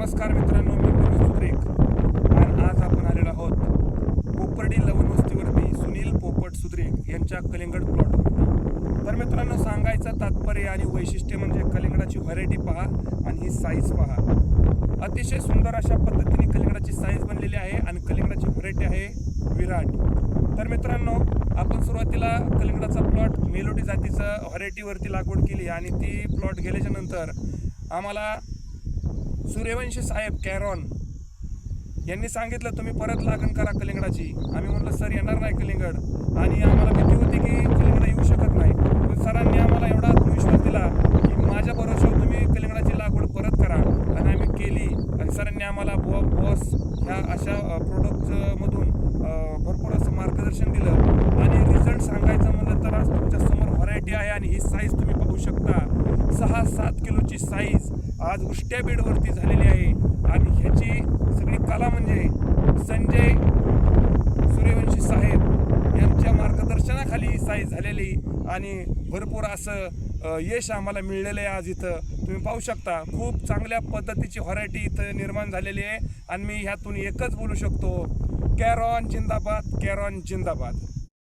नमस्कार मित्रांनो मी मनोज सुद्रेक आणि आज आपण आलेलो आहोत पोपर्डी लवण वस्तीवरती सुनील पोपट सुद्रेक यांच्या कलिंगड प्लॉटवरती. तर मित्रांनो सांगायचं तात्पर्य आणि वैशिष्ट्य म्हणजे कलिंगडाची व्हरायटी पहा आणि ही साईज पहा. अतिशय सुंदर अशा पद्धतीने कलिंगडाची साईज बनलेली आहे आणि कलिंगडाची व्हरायटी आहे विराट. तर मित्रांनो आपण सुरुवातीला कलिंगडाचा प्लॉट मेलोडी जातीचं व्हरायटीवरती लागवड केली आणि ती प्लॉट गेल्याच्यानंतर आम्हाला सूर्यवंशी साहेब कॅरॉन यांनी सांगितलं तुम्ही परत लागण करा कलिंगडाची. आम्ही म्हणलं सर येणार नाही कलिंगड. आणि आम्हाला भीती होती की कलिंगड येऊ शकत नाही. पण सरांनी आम्हाला एवढा आत्मविश्वास दिला की माझ्या भरोशावर तुम्ही कलिंगडाची लागवड परत करा. आणि आम्ही केली. आणि सरांनी आम्हाला बॉ बॉस ह्या अशा प्रोडक्टमधून भरपूर असं मार्गदर्शन दिलं. आणि रिझल्ट सांगायचं म्हणलं तर आज तुमच्यासमोर व्हरायटी आहे आणि ही साईज तुम्ही पाहू शकता. सात किलोची साईज आज उष्ट्या बेडवरती झालेली आहे. आणि ह्याची सगळी कला म्हणजे संजय सूर्यवंशी साहेब यांच्या मार्गदर्शनाखाली ही साईज झालेली. आणि भरपूर असं यश आम्हाला मिळलेलं आहे आज इथं. तुम्ही पाहू शकता खूप चांगल्या पद्धतीची व्हरायटी इथं निर्माण झालेली आहे. आणि मी ह्यातून एकच बोलू शकतो कॅरॉन जिंदाबाद कॅरॉन जिंदाबाद.